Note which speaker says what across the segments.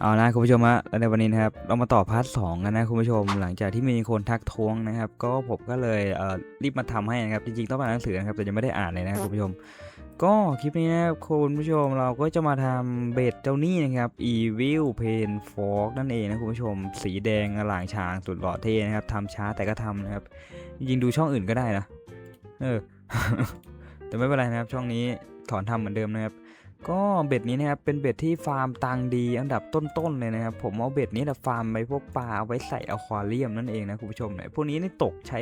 Speaker 1: เอานะคุณผู้ชมฮะแล้วในวันนี้นะครับเรามาต่อพาร์ทสองกันนะคุณผู้ชม หลังจากที่มีคนทักท้วงนะครับ ก็ผมก็เลยเอ่อรีบมาทำให้นะครับจริงๆต้องอ่านหนังสือนะครับแต่ยังไม่ได้อ่านเลยนะครับคุณผู้ชม ก็คลิปนี้นะครับคุณผู้ชมเราก็จะมาทำเบดเจ้าหนี้นะครับ Evil Pain Fork นั่นเองนะคุณผู้ชม สีแดงอล่างชางสุดหล่อเท่นะครับทำช้าแต่ก็ทำนะครับจริงๆดูช่องอื่นก็ได้นะเออแต่ไม่เป็นไรนะครับช่องนี้ถอนทำเหมือนเดิมนะครับ ก็เบ็ดนี้นะครับเป็นเบ็ดที่ฟาร์มตังดีอันดับต้นๆเลยนะครับผมเอาเบ็ดนี้แหละฟาร์มไปพวกปลาเอาไว้ใส่อควาเรียมนั่นเองนะคุณผู้ชมเนี่ยพวกนี้นี่ตกใช้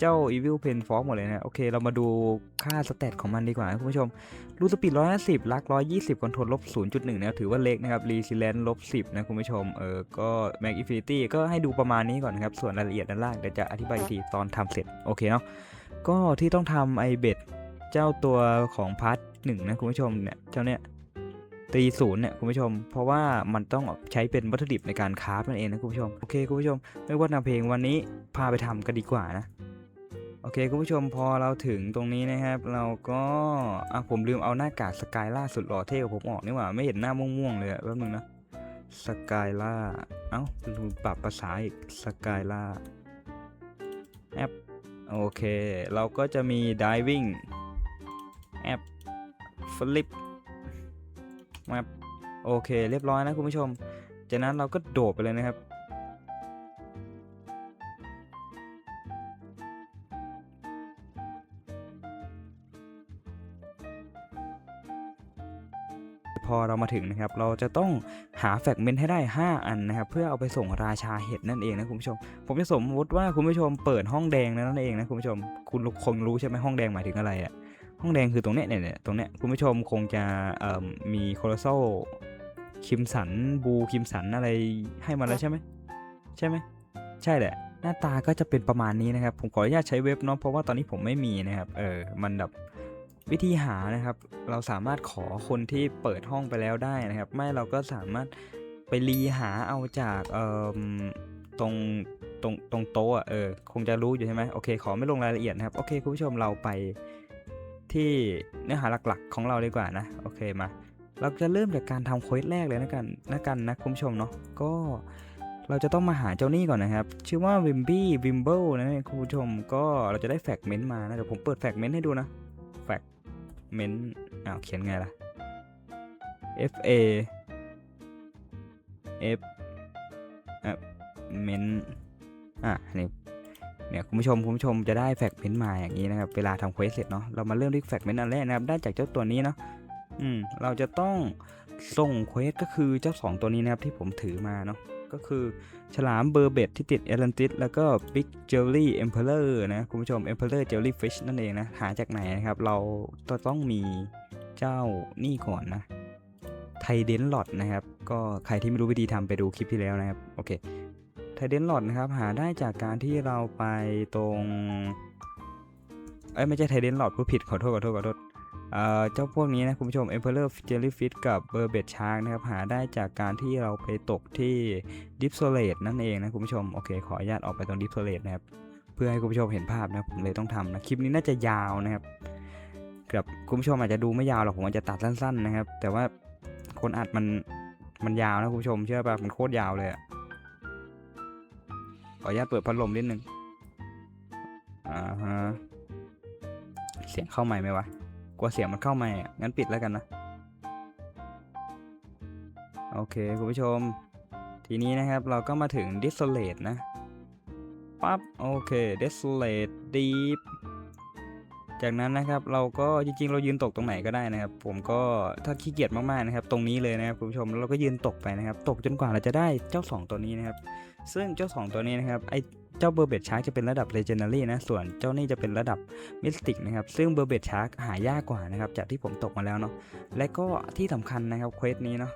Speaker 1: เจ้า Evil Pen f o x หมดเลยนะโอเค เรามาดูค่าสเตตของมันดีกว่านะคุณผู้ชมรูสปีด150 ลัก 120 คอนโทรลลบ 0.1นะครับถือว่าเล็กนะครับรีซิเลนลบ 10 นะคุณผู้ชมเออก็แม็กอินฟินิตี้ก็ให้ดูประมาณนี้ก่อนนะครับ ส่วนรายละเอียดด้านล่างเดี๋ยวจะอธิบายอีกทีตอนทำเสร็จ โอเคเนาะก็ที่ต้องทำไอเบ็ดเจ้าตัวของพาร์ท หนึ่งนะคุณผู้ชมเนี่ยเจ้าเนี่ยตีศูนย์เนี่ยคุณผู้ชม เพราะว่ามันต้องใช้เป็นวัตถุดิบในการคราฟนั่นเองนะคุณผู้ชมโอเคคุณผู้ชมไม่ว่าทำเพลงวันนี้พาไปทำกันดีกว่านะโอเคคุณผู้ชมพอเราถึงตรงนี้นะครับ เราก็อะผมลืมเอาหน้ากากสกายล่าสุดหล่อเท่ของผมออกนี่หว่าไม่เห็นหน้าม่วงๆเลยแป๊บนึงนะสกายล่าเอ้าลืมปรับภาษาอีกสกายล่าแอปโอเค เราก็จะมี diving แอป flip มาโอเค เรียบร้อยนะคุณผู้ชม จากนั้นเราก็โดดไปเลยนะครับ พอเรามาถึงนะครับ เราจะต้องหาแฟกเมนต์ให้ได้ 5 อันนะครับ เพื่อเอาไปส่งราชาเห็ดนั่นเองนะคุณผู้ชม ผมจะสมมติว่าคุณผู้ชมเปิดห้องแดงนั่นเองนะคุณผู้ชม คุณคงรู้ใช่ไหมห้องแดงหมายถึงอะไรอะ ห้องแดงคือตรงเนี้ยเนี่ยเนี่ยตรงเนี้ยคุณผู้ชมคงจะเอ่อมีโคโลโซคิมสันบูคิมสันอะไรให้มาแล้วใช่ไหมใช่ไหมใช่แหละ หน้าตาก็จะเป็นประมาณนี้นะครับ ผมขออนุญาตใช้เว็บเนาะเพราะว่าตอนนี้ผมไม่มีนะครับเออมันแบบวิธีหานะครับ เราสามารถขอคนที่เปิดห้องไปแล้วได้นะครับ ไม่เราก็สามารถไปรีหาเอาจากเอ่อตรงตรงตรงโต๊ะอะเออคงจะรู้อยู่ใช่ไหมโอเค ขอไม่ลงรายละเอียดนะครับ โอเค คุณผู้ชมเราไป ที่เนื้อหาหลักๆ ของเราดีกว่านะ โอเคมา เราจะเริ่มจากการทำเควสแรกเลยนะกันนะกันนะคุณผู้ชมเนาะก็เราจะต้องมาหาเจ้าหนี้ก่อนนะครับ ชื่อว่าวิมบี้วิมเบิลนะคุณผู้ชมก็เราจะได้แฟกเมนต์มานะเดี๋ยวผมเปิดแฟกเมนต์ให้ดูนะแฟกเมนต์อ้าวเขียนไงล่ะ F A F อะเมนต์อะนี่ เนี่ยคุณผู้ชมคุณผู้ชมจะได้แฟกเมนต์มาอย่างนี้นะครับ เวลาทำเควสเสร็จเนาะเรามาเริ่มที่แฟกเมนต์อันแรกนะครับได้จากเจ้าตัวนี้เนาะอืมเราจะต้องส่งเควสก็คือเจ้าสองตัวนี้นะครับที่ผมถือมาเนาะก็คือฉลามเบอร์เบดที่ติดเอลันติสแล้วก็บิ๊กเจลลี่เอ็มเพลเลอร์นะคุณผู้ชมเอ็มเพลเลอร์เจลลี่ฟิชนั่นเองนะหาจากไหนนะครับ เราต้องมีเจ้านี่ก่อนนะไทเดนหลอดนะครับ ก็ใครที่ไม่รู้วิธีทำไปดูคลิปที่แล้วนะครับ โอเค ไทเดนหลอดนะครับหาได้จากการที่เราไปตรง เอ้ยไม่ใช่ไทเดนหลอดผู้ผิดขอโทษขอโทษขอโทษเอ่อเจ้าพวกนี้นะคุณผู้ชม Emperor Jellyfish กับ b u r b e t Shark นะครับหาได้จากการที่เราไปตกที่ Deep Solate นั่นเองนะคุณผู้ชม โอเค ขออนุญาตออกไปตรง Deep Solate นะครับ เพื่อให้คุณผู้ชมเห็นภาพนะผมเลยต้องทำนะ คลิปนี้น่าจะยาวนะครับกับคุณผู้ชมอาจจะดูไม่ยาวหรอกผมอาจจะตัดสั้น ๆ นะครับ แต่ว่าคนอัดมันมันยาวนะคุณผู้ชมเชื่อป่ะมันโคตรยาวเลยอะ ออนุญาตเปิดพัดลมนิดนึงอ่าฮะเสียงเข้าใหม่ไหมวะกลัวเสียงมันเข้ามาอ่งั้นปิดแล้วกันนะ โอเคคุณผู้ชม ทีนี้นะครับเราก็มาถึง desolate นะปั๊บโอเค desolate deep จากนั้นนะครับเราก็จริงๆ เรายืนตกตรงไหนก็ได้นะครับ ผมก็ถ้าขี้เกียจมากๆนะครับ ตรงนี้เลยนะครับคุณผู้ชมแล้วเราก็ยืนตกไปนะครับ ตกจนกว่าเราจะได้เจ้า 2 ตัวนี้นะครับ ซึ่งเจ้า 2 ตัวนี้นะครับไอเจ้าเบอร์เบดชาร์กจะเป็นระดับ legendary นะ ส่วนเจ้านี่จะเป็นระดับมิสติกนะครับ ซึ่งเบอร์เบดชาร์กหายากกว่านะครับ จากที่ผมตกมาแล้วเนาะ และก็ที่สำคัญนะครับเควสนี้เนาะ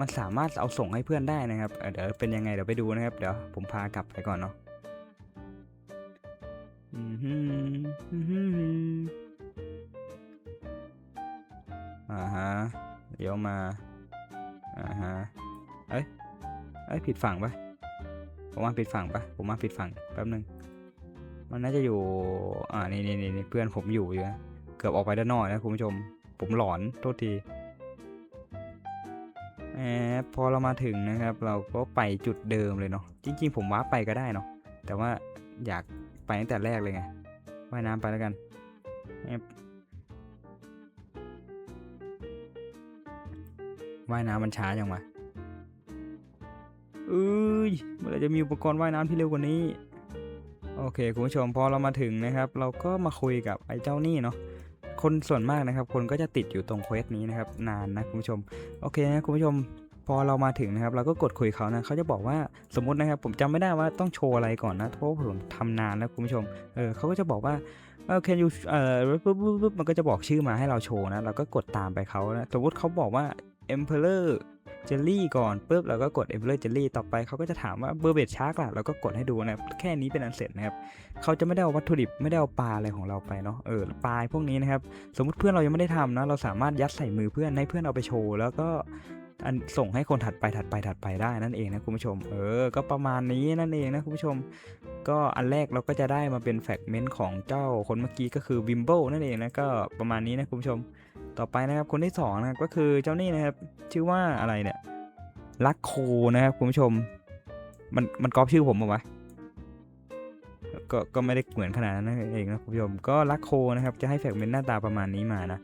Speaker 1: มันสามารถเอาส่งให้เพื่อนได้นะครับเเดี๋ยวเป็นยังไงเดี๋ยวไปดูนะครับ เดี๋ยวผมพากลับไปก่อนเนาะอือหืออือหืออ่าฮะ เดี๋ยวมา อ่าฮะ เอ้ย เอ้ยผิดฝั่งปะ ผมว่าผิดฝั่งปะผมว่าผิดฝั่งแป๊บนึง มันน่าจะอยู่ อ่านี่นี่นี่เพื่อนผมอยู่อยู่นะเกือบออกไปด้านนอกนะคุณผู้ชม ผมหลอนโทษทีแอบพอเรามาถึงนะครับ เราก็ไปจุดเดิมเลยเนาะจริง ๆ ผมว้าไปก็ได้เนาะแต่ว่าอยากไปตั้งแต่แรกเลยไงว่ายน้ำไปแล้วกันว่ายน้ำมันช้าจังวะ เอ้ยเมื่อไรจะมีอุปกรณ์ว่ายน้ำที่เร็วกว่านี้ โอเคคุณผู้ชมพอเรามาถึงนะครับ เราก็มาคุยกับไอ้เจ้านี่เนาะคนส่วนมากนะครับ คนก็จะติดอยู่ตรงเควสนี้นะครับ นานนะคุณผู้ชม โอเคนะคุณผู้ชมพอเรามาถึงนะครับ เราก็กดคุยเขานะเขาจะบอกว่าสมมตินะครับ ผมจำไม่ได้ว่าต้องโชว์อะไรก่อนนะเพราะผมทำนานแล้วคุณผู้ชมเออเขาก็จะบอกว่าเออ can you เออปุ๊บปุ๊บปุ๊บมันก็จะบอกชื่อมาให้เราโชว์นะ เราก็กดตามไปเขานะสมมติเขาบอกว่า emperor จลลี่ก่อนปุ๊บเราก็กด emperor jelly ต่อไปเขาก็จะถามว่าเบอร์เบดชาร์กล่ะเราก็กดให้ดูนะแค่นี้เป็นอันเสร็จนะครับเขาจะไม่ได้เอาวัตถุดิบไม่ได้เอาปลาอะไรของเราไปเนาะเออปลาพวกนี้นะครับสมมติเพื่อนเรายังไม่ได้ทำนะเราสามารถยัดใส่มือเพื่อนให้เพื่อนเอาไปโชว์แล้วก็ อันส่งให้คนถัดไปถัดไปถัดไปได้นั่นเองนะคุณผู้ชม เออ ก็ประมาณนี้นั่นเองนะคุณผู้ชม ก็อันแรกเราก็จะได้มาเป็นแฟกเมนต์ของเจ้าคนเมื่อกี้ก็คือวิมเบิลนั่นเองนะก็ประมาณนี้นะคุณผู้ชม ต่อไปนะครับคนที่สองนะครับก็คือเจ้านี่นะครับชื่อว่าอะไรเนี่ยลักโคนะครับคุณผู้ชม มันมันก๊อปชื่อผมมาวะก็ก็ไม่ได้เหมือนขนาดนั่นเองนะคุณผู้ชม ก็ลักโคนะครับจะให้แฟกเมนต์หน้าตาประมาณนี้มานะ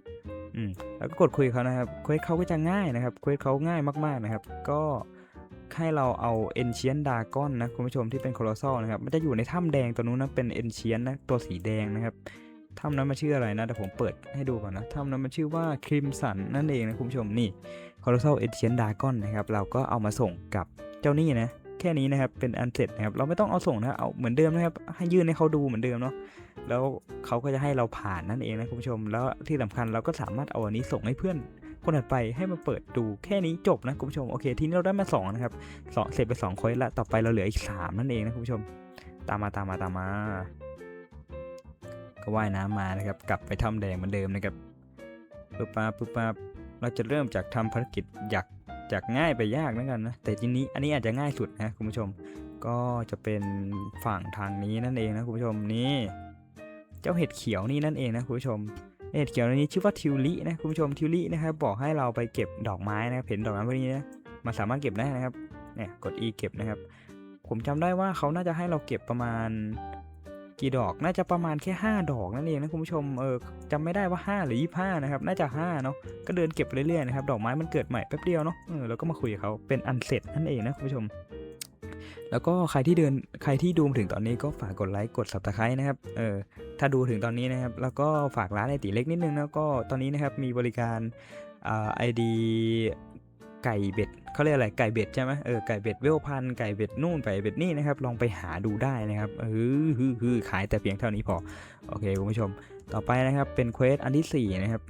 Speaker 1: อืมแล้วก็กดคุยเขานะครับเควสเขาก็จะง่ายนะครับเควสเขาง่ายมากๆนะครับ ก็ให้เราเอา Ancient Dragon นะคุณผู้ชมที่เป็นโคลอส a ลนะครับ มันจะอยู่ในถ้ำแดงตัวนู้นนะเป็น Ancient นนะตัวสีแดงนะครับถ้ำนั้นมันชื่ออะไรนะแต่ผมเปิดให้ดูก่อนนะถ้ำนั้นมันชื่อว่า Crimson นั่นเองนะคุณผู้ชมนี่ Colossal Ancient Dragon นะครับ เราก็เอามาส่งกับเจ้านี่นะ แค่นี้นะครับเป็นอันเสร็จนะครับเราไม่ต้องเอาส่งนะเอาเหมือนเดิมนะครับให้ยื่นให้เขาดูเหมือนเดิมเนาะแล้วเขาก็จะให้เราผ่านนั่นเองนะคุณผู้ชม แล้วที่สำคัญเราก็สามารถเอาอันนี้ส่งให้เพื่อนคนถัดไปให้มาเปิดดูแค่นี้จบนะคุณผู้ชมโอเคทีนี้เราได้มาสองนะครับสองเสร็จไปสองคนละต่อไปเราเหลืออีกสามนั่นเองนะคุณผู้ชม ตามมาตามมาตามมา ก็ว่ายน้ำมานะครับกลับไปถ้ำแดงเหมือนเดิมนะครับปึ๊บปั๊บปึ๊บปั๊บเราจะเริ่มจากทำภารกิจอยาก จากง่ายไปยากแล้วกันนะ แต่ทีนี้อันนี้อาจจะง่ายสุดนะคุณผู้ชม ก็จะเป็นฝั่งทางนี้นั่นเองนะคุณผู้ชมนี่ เจ้าเห็ดเขียวนี่นั่นเองนะคุณผู้ชม เห็ดเขียวนี้ชื่อว่าทิวลินะคุณผู้ชมทิวลินะครับบอกให้เราไปเก็บดอกไม้นะครับเห็นดอกไม้พวกนี้นะมันสามารถเก็บได้นะครับเนี่ยกด E เก็บนะครับ ผมจำได้ว่าเขาน่าจะให้เราเก็บประมาณ กี่ดอกน่าจะประมาณแค่ 5 ดอกนั่นเองนะคุณผู้ชมเออจำไม่ได้ว่า 5 หรือ 25 นะครับ น่าจะ 5 เนาะก็เดินเก็บเรื่อยๆนะครับดอกไม้มันเกิดใหม่แป๊บเดียวเนาะเออแล้วก็มาคุยกับเขาเป็นอันเสร็จนั่นเองนะคุณผู้ชม แล้วก็ใครที่เดินใครที่ดูถึงตอนนี้ก็ฝากกดไลค์กด subscribe นะครับเออถ้าดูถึงตอนนี้นะครับ แล้วก็ฝากร้านไอติเล็กนิดนึงนะก็ตอนนี้นะครับมีบริการอ่าไอดี ไก่เบ็ดเขาเรียกอะไรไก่เบ็ดใช่ไหมเออไก่เบ็ดเวลพันไก่เบ็ดนู่นไก่เบ็ดนี่นะครับลองไปหาดูได้นะครับเออฮือฮือขายแต่เพียงเท่านี้พอโอเคคุณผู้ชม ต่อไปนะครับเป็นเควสอันที่สี่นะครับ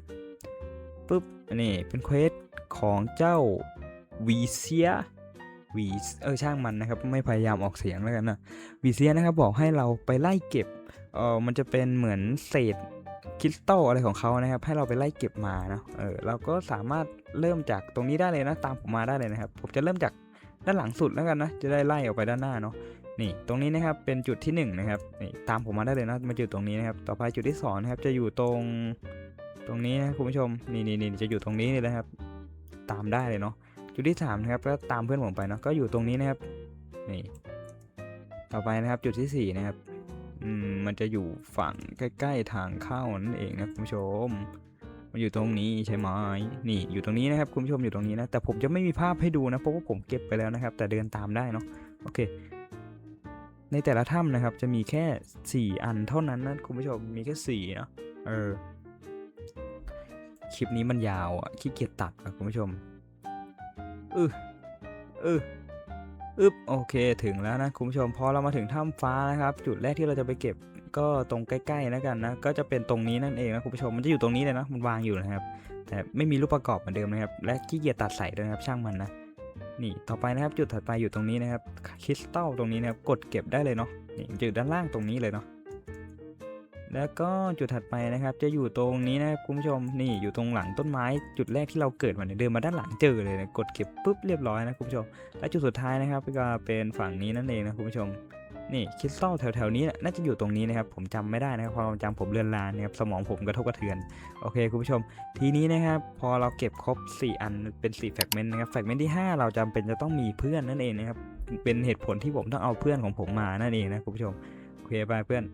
Speaker 1: ปุ๊บอันนี้เป็นเควสของเจ้าวีเซียวีเออช่างมันนะครับไม่พยายามออกเสียงแล้วกันนะวีเซียนะครับบอกให้เราไปไล่เก็บเออมันจะเป็นเหมือนเศษ คริสตัลอะไรของเขานะครับ ให้เราไปไล่เก็บมาเนาะเออเราก็สามารถเริ่มจากตรงนี้ได้เลยนะตามผมมาได้เลยนะครับ ผมจะเริ่มจากด้านหลังสุดแล้วกันนะ จะได้ไล่ออกไปด้านหน้าเนาะนี่ตรงนี้นะครับเป็นจุดที่หนึ่งนะครับนี่ตามผมมาได้เลยนะมาจุดตรงนี้นะครับต่อไปจุดที่สองนะครับจะอยู่ตรงตรงนี้นะคุณผู้ชมนี่นี่นี่จะอยู่ตรงนี้เลยนะครับ ตามได้เลยเนาะจุดที่3นะครับก็ตามเพื่อนผมไปเนาะก็อยู่ตรงนี้นะครับนี่ต่อไปนะครับจุดที่4นะครับ อืมมันจะอยู่ฝั่งใกล้ ๆ ทางเข้านั่นเองนะคุณผู้ชม มันอยู่ตรงนี้ใช่ไหมนี่อยู่ตรงนี้นะครับคุณผู้ชมอยู่ตรงนี้นะแต่ผมจะไม่มีภาพให้ดูนะเพราะว่าผมเก็บไปแล้วนะครับ แต่เดินตามได้เนาะโอเค ในแต่ละถ้ำนะครับ จะมีแค่ 4 อันเท่านั้นนะคุณผู้ชมมีแค่4เนาะเออคลิปนี้มันยาวอะขี้เกียจตัดอะคุณผู้ชมอืออือ อึบโอเคถึงแล้วนะคุณผู้ชมพอเรามาถึงถ้ำฟ้านะครับ จุดแรกที่เราจะไปเก็บก็ตรงใกล้ๆแล้วกันนะก็จะเป็นตรงนี้นั่นเองนะคุณผู้ชมมันจะอยู่ตรงนี้เลยนะมันวางอยู่นะครับ แต่ไม่มีรูปประกอบเหมือนเดิมนะครับ และขี้เกียจตัดใส่ด้วยนะครับ ช่างมันนะนี่ต่อไปนะครับจุดถัดไปอยู่ตรงนี้นะครับคริสตัลตรงนี้นะครับกดเก็บได้เลยเนาะนี่จุดด้านล่างตรงนี้เลยเนาะ แล้วก็จุดถัดไปนะครับ จะอยู่ตรงนี้นะครับคุณผู้ชมนี่อยู่ตรงหลังต้นไม้ จุดแรกที่เราเกิดมาเนี่ยเดินมาด้านหลังเจอเลยนะกดเก็บปุ๊บเรียบร้อยนะคุณผู้ชม และจุดสุดท้ายนะครับก็เป็นฝั่งนี้นั่นเองนะคุณผู้ชมนี่คริสตัลแถวๆนี้น่าจะอยู่ตรงนี้นะครับ ผมจำไม่ได้นะครับความจำผมเลือนลางนะครับสมองผมกระทบกระเทือน โอเคคุณผู้ชม ทีนี้นะครับ พอเราเก็บครบ 4 อันเป็น4แฟกเมนต์นะครับแฟกเมนต์ที่ 5 เราจำเป็นจะต้องมีเพื่อนนั่นเองนะครับเป็นเหตุผลที่ผมต้องเอาเพื่อนของผมมานั่นเองนะคุณผู้ชมโอเคไปเพื่อน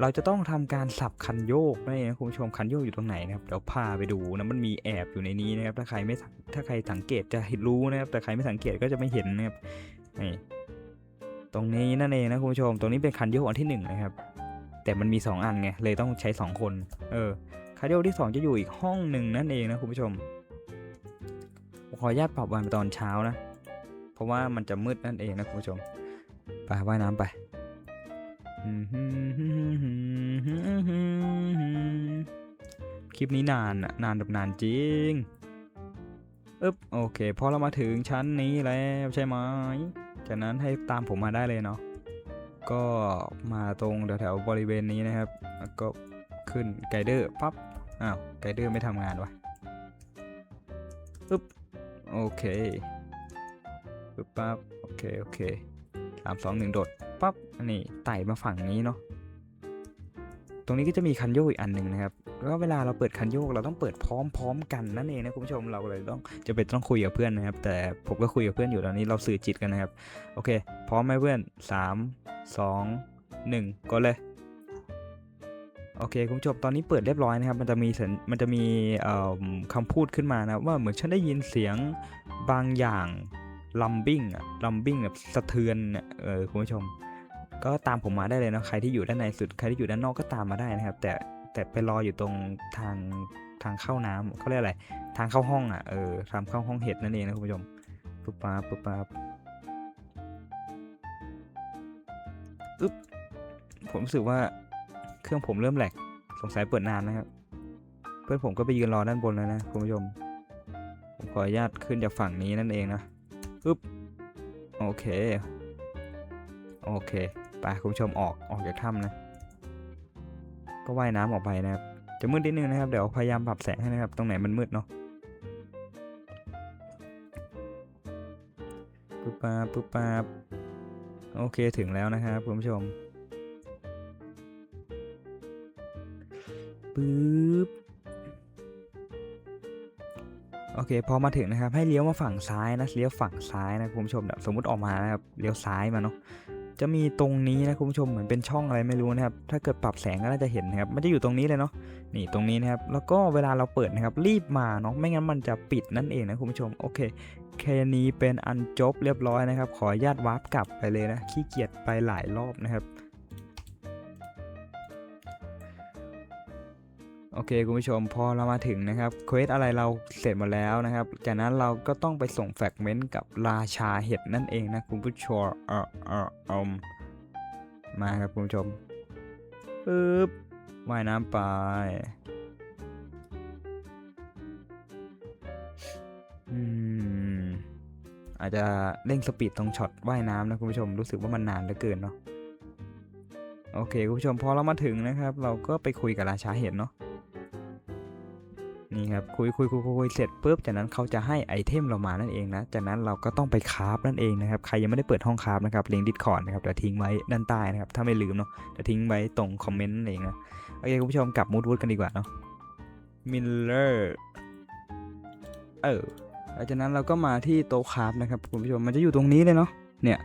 Speaker 1: เราจะต้องทำการสับคันโยกนั่นะคุณผู้ชมคันโยกอยู่ตรงไหนนะครับเดี๋ยวพาไปดูนะมันมีแอบอยู่ในนี้นะครับถ้าใครไม่ถ้าใครสังเกตจะเห็นรู้นะครับแต่ใครไม่สังเกตก็จะไม่เห็นนะครับนี่ตรงนี้นั่นเองนะคุณผู้ชม ตรงนี้เป็นคันโยกอันที่หนึ่งนะครับแต่มันมี 2 อันไงเลยต้องใช้ 2 คนเออคันโยกที่ 2 จะอยู่อีกห้องหนึ่งนั่นเองนะคุณผู้ชมขออนุญาตปรับวันตอนเช้านะ เพราะว่ามันจะมืดนั่นเองนะคุณผู้ชมไปว่ายน้ำไป คลิปนี้นานอะนานแบบนานจริงอึ๊บโอเค พอเรามาถึงชั้นนี้แล้วใช่ไหมจากนั้นให้ตามผมมาได้เลยเนาะก็มาตรงแถวๆบริเวณนี้นะครับ แล้วก็ขึ้นไกด์เดอร์ปั๊บอ้าวไกด์เดอร์ไม่ทำงานวะอึ๊บโอเคปึ๊บปั๊บโอเค โอเค สามสองหนึ่งโดดปั๊บอันนี้ไต่มาฝั่งนี้เนาะตรงนี้ก็จะมีคันโยกอีกอันหนึ่งนะครับแล้วเวลาเราเปิดคันโยกเราต้องเปิดพร้อมๆกันนั่นเองนะคุณผู้ชมเราเลยต้องจะเป็นต้องคุยกับเพื่อนนะครับ แต่ผมก็คุยกับเพื่อนอยู่ตอนนี้เราสื่อจิตกันนะครับ โอเค พร้อมไหมเพื่อน 3 2 1ก็เลยโอเคคุณผู้ชมตอนนี้เปิดเรียบร้อยนะครับ มันจะมีสัญมันจะมีคำพูดขึ้นมานะว่าเหมือนฉันได้ยินเสียงบางอย่าง ลัมบิ้งอะลัมบิ้งแบบสะเทือนเนี่ยเออคุณผู้ชม ก็ตามผมมาได้เลยนะใครที่อยู่ด้านในสุดใครที่อยู่ด้านนอกก็ตามมาได้นะครับ แต่แต่ไปรออยู่ตรงทางทางเข้าน้ำเขาเรียกอะไร ทางเข้าห้องอะเออทางเข้าห้องเห็ดนั่นเองนะคุณผู้ชมปุ๊บปั๊บปุ๊บปั๊บอึ๊บผมรู้สึกว่าเครื่องผมเริ่มแหลกสงสัยเปิดนานนะครับ เพื่อนผมก็ไปยืนรอด้านบนแล้วนะคุณผู้ชมผมขออนุญาตขึ้นจากฝั่งนี้นั่นเองนะึ๊บโอเค โอเคไปคุณผู้ชมออกออกจากถ้ำนะ ก็ว่ายน้ำออกไปนะครับ จะมืดนิดนึงนะครับ เดี๋ยวพยายามปรับแสงให้นะครับ ตรงไหนมันมืดเนาะปุ๊บปาบปุ๊บปาบโอเคถึงแล้วนะครับคุณผู้ชมปึ๊บ โอเคพอมาถึงนะครับให้เลี้ยวมาฝั่งซ้ายนะเลี้ยวฝั่งซ้ายนะคุณผู้ชมเดี๋ยวสมมติออกมานะครับเลี้ยวซ้ายมาเนาะจะมีตรงนี้นะคุณผู้ชมเหมือนเป็นช่องอะไรไม่รู้นะครับถ้าเกิดปรับแสงก็น่าจะเห็นนะครับมันจะอยู่ตรงนี้เลยเนาะนี่ตรงนี้นะครับแล้วก็เวลาเราเปิดนะครับรีบมาเนาะไม่งั้นมันจะปิดนั่นเองนะคุณผู้ชมโอเคแค่นี้เป็นอันจบเรียบร้อยนะครับ ขออนุญาตวาร์ปกลับไปเลยนะขี้เกียจไปหลายรอบนะครับ โอเคคุณผู้ชมพอเรามาถึงนะครับเควสอะไรเราเสร็จหมดแล้วนะครับ จากนั้นเราก็ต้องไปส่งแฟกเมนต์กับราชาเห็ดนั่นเองนะคุณผู้ชมเออเออเอมมาครับคุณผู้ชมปึ๊บว่ายน้ำไปอืมอาจจะเร่งสปีดตรงช็อตว่ายน้ำนะคุณผู้ชมรู้สึกว่ามันนานเหลือเกินเนาะโอเคคุณผู้ชมพอเรามาถึงนะครับ เราก็ไปคุยกับราชาเห็ดเนาะ นี่ครับคุยคุยคุยคุยคยเสร็จปุ๊บจากนั้นเขาจะให้ไอเทมเรามานั่นเองนะ จากนั้นเราก็ต้องไปคราฟนั่นเองนะครับ ใครยังไม่ได้เปิดห้องคราฟนะครับลิงก์ดิสคอร์ดนะครับเดี๋ยวทิ้งไว้ด้านใต้นะครับ ถ้าไม่ลืมเนาะเดี๋ยวทิ้งไว้ตรงคอมเมนต์นั่นเองนะ โอเคคุณผู้ชมกลับมูดวูดกันดีกว่าเนาะมิลเลอร์เออหลังจากนั้นเราก็มาที่โต๊ะคราฟนะครับคุณผู้ชมมันจะอยู่ตรงนี้เลยเนาะเนี่ย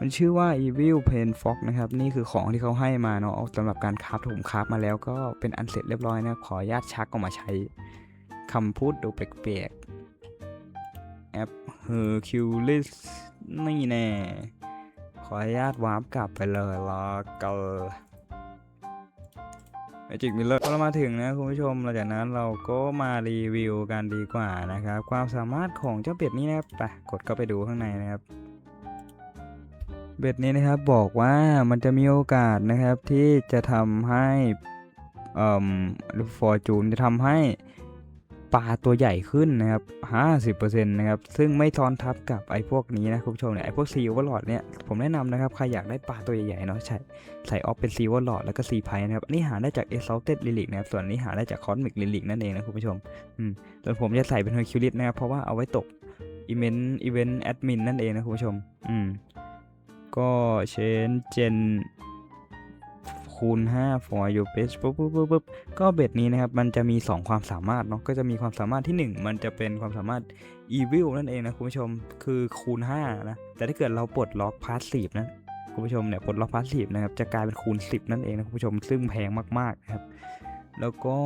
Speaker 1: มันชื่อว่า Evil Pain Fox นะครับ นี่คือของที่เขาให้มาเนาะสำหรับการคราฟผมคราฟมาแล้วก็เป็นอันเสร็จเรียบร้อยนะขออนุญาตชักออกมาใช้ คำพูดดูแปลกๆ แอป Hercules นี่แน่ ขออนุญาตวาร์ปกลับไปเลยลาเกอร์ไอจิกมิลเลอร์พอเรามาถึงนะคุณผู้ชมหลังจากนั้นเราก็มารีวิวกันดีกว่านะครับ ความสามารถของเจ้าเป็ดนี้นะครับไปกดเข้าไปดูข้างในนะครับ เบ็ดนี้นะครับบอกว่ามันจะมีโอกาสนะครับที่จะทำให้เอ่อฟอร์จูนจะทำให้ ปลาตัวใหญ่ขึ้นนะครับ 50%นะครับ ซึ่งไม่ซ้อนทับกับไอ้พวกนี้นะคุณผู้ชมเนี่ย ไอ้พวกซีวอลลอดเนี่ย ผมแนะนำนะครับ ใครอยากได้ปลาตัวใหญ่ๆเนาะ ใช่ ใส่ออฟเป็นซีวอลลอดแล้วก็ซีไพนะครับนนี้หาได้จากเอ s ซ l เต็ดลิลิกนะครับ ส่วนนนี้หาได้จากคอนมิกลิลิกนั่นเองนะคุณผู้ชม อืม ส่วนผมจะใส่เป็นเฮอร์คิวลิสนะครับ เพราะว่าเอาไว้ตกอีเวนต์อีเวนต์แอดมินนั่นเองนะคุณผู้ชม อืม ก็เชนเจน คูณ5 for your best ปุ๊บปุ๊บปุ๊บปุ๊บก็เบ็ดนี้นะครับ มันจะมี 2 ความสามารถเนาะก็จะมีความสามารถทีหนึ่1 มันจะเป็นความสามารถ evil นั่นเองนะคุณผู้ชมคือคูณ5นะแต่ถ้าเกิดเราปลดล็อก passive นะคุณผู้ชมเนี่ยปลดล็อก passive นะครับจะกลายเป็นคูณ 10 นั่นเองนะคุณผู้ชมซึ่งแพงมากๆนะครับแล้วก็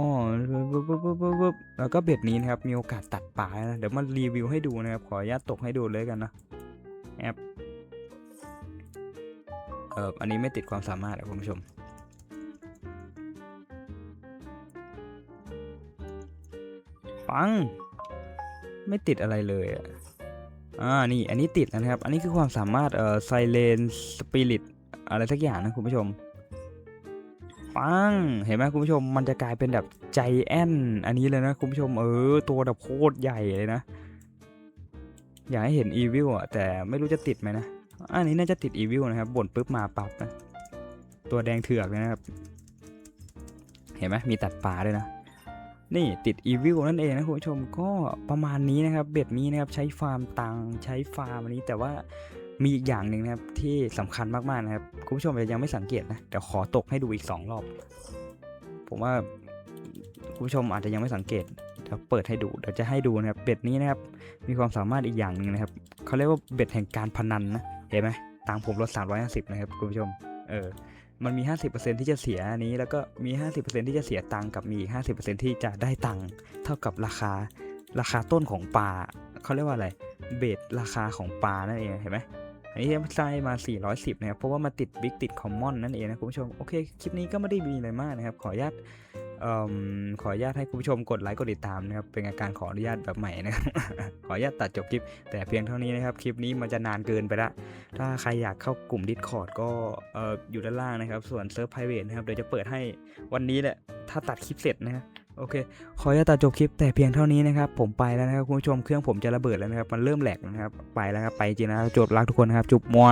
Speaker 1: ปุ๊บปุ๊บปุ๊บปุ๊บปุ๊บแล้วก็เบ็ดนี้นะครับมีโอกาสตัดปลายนะเดี๋ยวมารีวิวให้ดูนะครับขออนุญาตตกให้ดูเลยกันนะแอปเอออันนี้ไม่ติดความสามารถนะคุณผู้ชม ฟัง ไม่ติดอะไรเลยอะอ่านี่อันนี้ติดนะครับ อันนี้คือความสามารถเอ่อไซเลนสปิริตอะไรสักอย่างนะคุณผู้ชมปังเห็นไหมคุณผู้ชมมันจะกลายเป็นแบบใจแอนอันนี้เลยนะคุณผู้ชมเออตัวแบบโคตรใหญ่เลยนะ อยากให้เห็นอีวิลอะแต่ไม่รู้จะติดไหมนะ อันนี้น่าจะติดอีวิลนะครับบ่นปุ๊บมาปั๊บนะตัวแดงเถือกนะครับ เห็นไหมมีตัดปลาด้วยนะ นี่ติดอีวิลนั่นเองนะคุณผู้ชมก็ประมาณนี้นะครับเบ็ดนี้นะครับใช้ฟาร์มตังใช้ฟาร์มอันนี้แต่ว่ามีอีกอย่างหนึ่งนะครับที่สำคัญมากๆนะครับคุณผู้ชมอาจจะยังไม่สังเกตนะเดี๋ยวขอตกให้ดูอีก 2 รอบ ผมว่าคุณผู้ชมอาจจะยังไม่สังเกตเดี๋ยวเปิดให้ดูเดี๋ยวจะให้ดูนะครับเบ็ดนี้นะครับมีความสามารถอีกอย่างหนึ่งนะครับเขาเรียกว่าเบ็ดแห่งการพนันนะเห็นไหมตังผมลด350นะครับคุณผู้ชมเออ มันมี 50%ที่จะเสียอันนี้ แล้วก็มี 50%ที่จะเสียตังค์กับมีอีก50%ที่จะได้ตังค์เท่ากับราคาราคาต้นของปลาเขาเรียกว่าอะไรเบสราคาของปลานั่นเองเห็นไหมอันนี้ใส่มา 410 นะครับ เพราะว่ามาติดบิ๊กติดคอมมอนนั่นเองนะคุณผู้ชม โอเค คลิปนี้ก็ไม่ได้มีอะไรมากนะครับ ขออนุญาต ขออนุญาตให้คุณผู้ชมกดไลค์กดติดตามนะครับเป็นอาการขออนุญาตแบบใหม่นะครับขออนุญาตตัดจบคลิป แต่เพียงเท่านี้นะครับคลิปนี้มันจะนานเกินไปละถ้าใครอยากเข้ากลุ่ม Discord ก็เอออยู่ด้านล่างนะครับ ส่วนเซิร์ฟ private นะครับเดี๋ยวจะเปิดให้วันนี้แหละถ้าตัดคลิปเสร็จนะครับโอเค ขออนุญาตตัดจบคลิปแต่เพียงเท่านี้นะครับ ผมไปแล้วนะครับคุณผู้ชม เครื่องผมจะระเบิดแล้วนะครับ มันเริ่มแหลกนะครับ ไปแล้วครับ ไปจริงนะครับจบรักทุกคนนะครับ จุบมัว